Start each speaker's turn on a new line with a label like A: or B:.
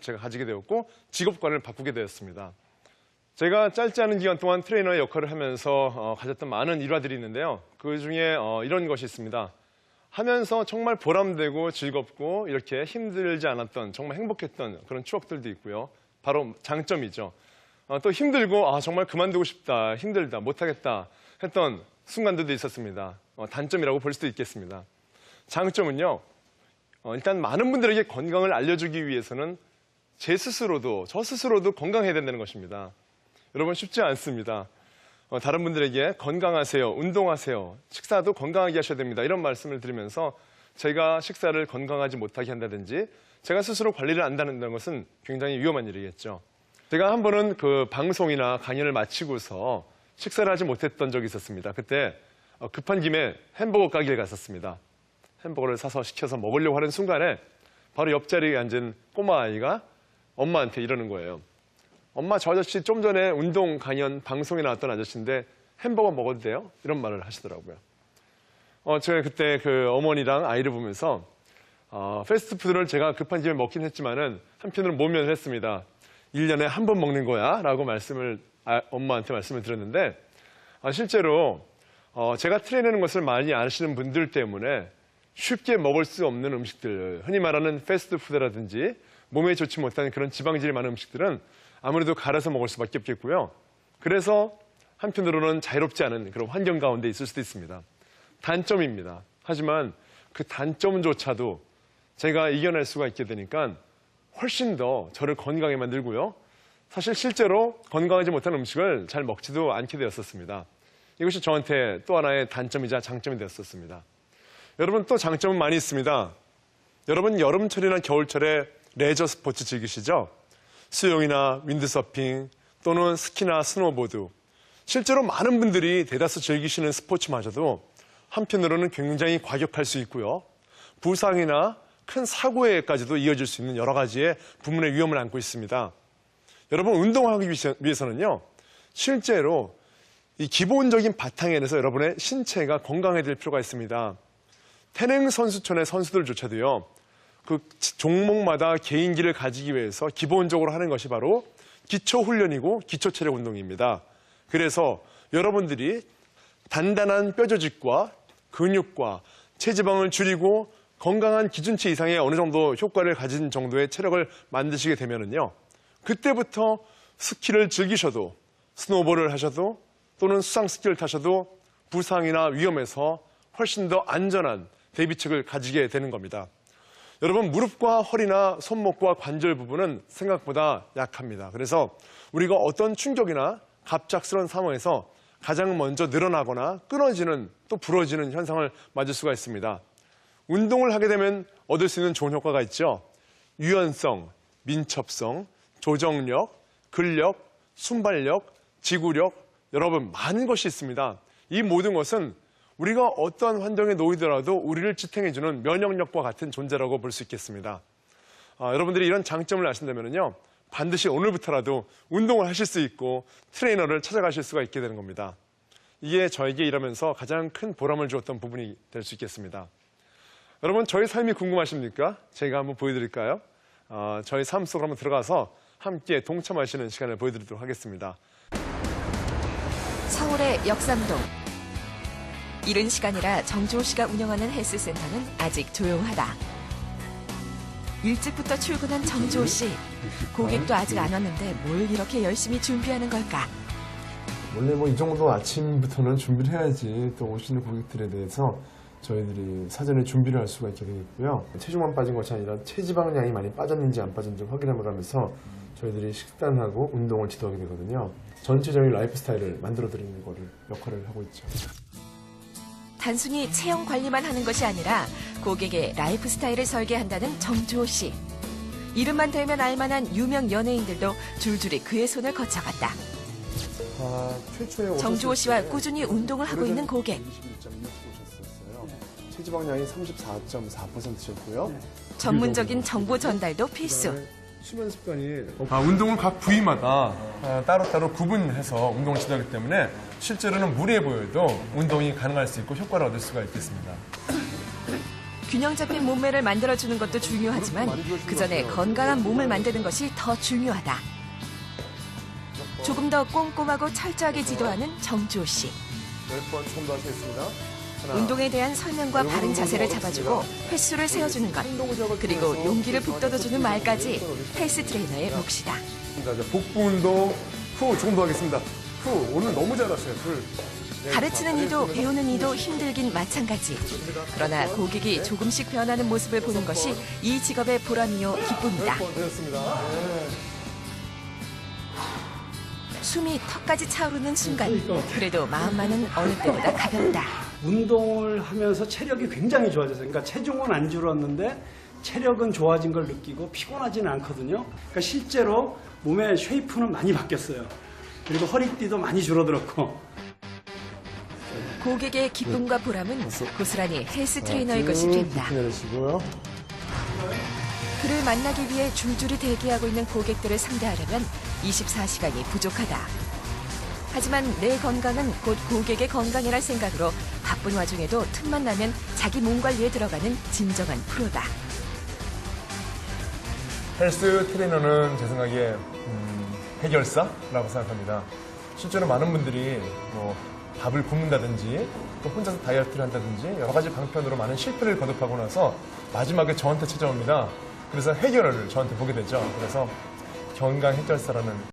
A: 제가 가지게 되었고 직업관을 바꾸게 되었습니다. 제가 짧지 않은 기간 동안 트레이너의 역할을 하면서 어, 가졌던 많은 일화들이 있는데요. 그 중에 어, 이런 것이 있습니다. 하면서 정말 보람되고 즐겁고 이렇게 힘들지 않았던 정말 행복했던 그런 추억들도 있고요. 바로 장점이죠. 어, 또 힘들고 아 정말 그만두고 싶다, 힘들다, 못하겠다 했던 순간들도 있었습니다. 어, 단점이라고 볼 수도 있겠습니다. 장점은요. 어, 일단 많은 분들에게 건강을 알려주기 위해서는 제 스스로도 저 스스로도 건강해야 된다는 것입니다. 여러분 쉽지 않습니다. 어, 다른 분들에게 건강하세요, 운동하세요, 식사도 건강하게 하셔야 됩니다. 이런 말씀을 드리면서 제가 식사를 건강하지 못하게 한다든지 제가 스스로 관리를 안 한다는 것은 굉장히 위험한 일이겠죠. 제가 한 번은 그 방송이나 강연을 마치고서 식사를 하지 못했던 적이 있었습니다. 그때 어, 급한 김에 햄버거 가게에 갔었습니다. 햄버거를 사서 시켜서 먹으려고 하는 순간에 바로 옆자리에 앉은 꼬마 아이가 엄마한테 이러는 거예요. 엄마 저 아저씨 좀 전에 운동 강연 방송에 나왔던 아저씨인데 햄버거 먹어도 돼요? 이런 말을 하시더라고요. 어, 제가 그때 그 어머니랑 아이를 보면서 어, 패스트푸드를 제가 급한 김에 먹긴 했지만은 한편으로 모면을 했습니다. 1년에 한 번 먹는 거야 라고 말씀을 아, 엄마한테 말씀을 드렸는데 아, 실제로 어, 제가 트레이너하는 것을 많이 아시는 분들 때문에 쉽게 먹을 수 없는 음식들 흔히 말하는 패스트푸드라든지 몸에 좋지 못한 그런 지방질이 많은 음식들은 아무래도 갈아서 먹을 수밖에 없겠고요. 그래서 한편으로는 자유롭지 않은 그런 환경 가운데 있을 수도 있습니다. 단점입니다. 하지만 그 단점조차도 제가 이겨낼 수가 있게 되니까 훨씬 더 저를 건강하게 만들고요. 사실 실제로 건강하지 못한 음식을 잘 먹지도 않게 되었었습니다. 이것이 저한테 또 하나의 단점이자 장점이 되었었습니다. 여러분 또 장점은 많이 있습니다. 여러분 여름철이나 겨울철에 레저 스포츠 즐기시죠? 수영이나 윈드서핑 또는 스키나 스노보드. 실제로 많은 분들이 대다수 즐기시는 스포츠마저도 한편으로는 굉장히 과격할 수 있고요. 부상이나 큰 사고에까지도 이어질 수 있는 여러 가지의 부문의 위험을 안고 있습니다. 여러분 운동하기 위해서는요. 실제로 이 기본적인 바탕에서 여러분의 신체가 건강해야 될 필요가 있습니다. 태릉 선수촌의 선수들조차도요. 그 종목마다 개인기를 가지기 위해서 기본적으로 하는 것이 바로 기초 훈련이고 기초 체력 운동입니다. 그래서 여러분들이 단단한 뼈조직과 근육과 체지방을 줄이고 건강한 기준치 이상의 어느 정도 효과를 가진 정도의 체력을 만드시게 되면은요. 그때부터 스키를 즐기셔도 스노보를 하셔도 또는 수상 스키를 타셔도 부상이나 위험에서 훨씬 더 안전한 대비책을 가지게 되는 겁니다. 여러분 무릎과 허리나 손목과 관절 부분은 생각보다 약합니다. 그래서 우리가 어떤 충격이나 갑작스러운 상황에서 가장 먼저 늘어나거나 끊어지는 또 부러지는 현상을 맞을 수가 있습니다. 운동을 하게 되면 얻을 수 있는 좋은 효과가 있죠. 유연성, 민첩성, 조정력, 근력, 순발력, 지구력, 여러분 많은 것이 있습니다. 이 모든 것은 우리가 어떠한 환경에 놓이더라도 우리를 지탱해주는 면역력과 같은 존재라고 볼 수 있겠습니다. 아, 여러분들이 이런 장점을 아신다면요. 반드시 오늘부터라도 운동을 하실 수 있고 트레이너를 찾아가실 수가 있게 되는 겁니다. 이게 저에게 일하면서 가장 큰 보람을 주었던 부분이 될 수 있겠습니다. 여러분 저희 삶이 궁금하십니까? 제가 한번 보여드릴까요? 어, 저희 삶 속으로 한번 들어가서 함께 동참하시는 시간을 보여드리도록 하겠습니다.
B: 서울의 역삼동. 이른 시간이라 정주호 씨가 운영하는 헬스센터는 아직 조용하다. 일찍부터 출근한 정주호 씨. 고객도 아직 안 왔는데 뭘 이렇게 열심히 준비하는 걸까?
C: 원래 뭐 이 정도 아침부터는 준비를 해야지 또 오시는 고객들에 대해서 저희들이 사전에 준비를 할 수가 있게 되겠고요. 체중만 빠진 것이 아니라 체지방량이 많이 빠졌는지 안 빠졌는지 확인해 가면서 저희들이 식단하고 운동을 지도하게 되거든요. 전체적인 라이프 스타일을 만들어 드리는 거를 역할을 하고 있죠.
B: 단순히 체형 관리만 하는 것이 아니라 고객의 라이프 스타일을 설계한다는 정주호 씨. 이름만 대면 알만한 유명 연예인들도 줄줄이 그의 손을 거쳐갔다.
C: 아,
B: 정주호 씨와
C: 때
B: 꾸준히 운동을 하고 있는 고객.
C: 21.6 오셨었어요. 체지방량이 34.4%셨고요.
B: 전문적인 정보 전달도 필수.
C: 수면 습관이
A: 아, 운동을 각 부위마다 아, 따로따로 구분해서 운동을 지도하기 때문에 실제로는 무리해 보여도 운동이 가능할 수 있고 효과를 얻을 수가 있겠습니다.
B: 균형 잡힌 몸매를 만들어주는 것도 중요하지만 그 전에 건강한 몸을 만드는 것이 더 중요하다. 조금 더 꼼꼼하고 철저하게 지도하는 정주호 씨.
A: 10번 조금 더 하시겠습니다.
B: 운동에 대한 설명과 바른 자세를 잡아주고 횟수를 세워주는 것, 그리고 용기를 북돋아주는 말까지 헬스 트레이너의 몫이다.
A: 자, 이제 복부 운동 후 조금 더 하겠습니다. 후 오늘 너무 잘하셨어요. 둘. 네,
B: 가르치는 이도 배우는 이도 힘들긴 마찬가지. 그러나 고객이 조금씩 변하는 모습을 보는 것이 이 직업의 보람이요 기쁨이다.
A: 10번 되셨습니다. 네.
B: 숨이 턱까지 차오르는 순간, 그래도 마음만은 어느 때보다 가볍다.
D: 운동을 하면서 체력이 굉장히 좋아졌어요. 그러니까 체중은 안 줄었는데 체력은 좋아진 걸 느끼고 피곤하지는 않거든요. 그러니까 실제로 몸의 쉐이프는 많이 바뀌었어요. 그리고 허리띠도 많이 줄어들었고
B: 고객의 기쁨과 보람은 고스란히 헬스 트레이너의 것이
A: 쭉
B: 된다.
A: 내리시고요.
B: 그를 만나기 위해 줄줄이 대기하고 있는 고객들을 상대하려면 24시간이 부족하다. 하지만 내 건강은 곧 고객의 건강이랄 생각으로 바쁜 와중에도 틈만 나면 자기 몸 관리에 들어가는 진정한 프로다.
A: 헬스 트레이너는 제 생각에 음, 해결사라고 생각합니다. 실제로 많은 분들이 뭐 밥을 굶는다든지 또 혼자서 다이어트를 한다든지 여러 가지 방편으로 많은 실패를 거듭하고 나서 마지막에 저한테 찾아옵니다. 그래서 해결을 저한테 보게 되죠. 그래서 건강 해결사라는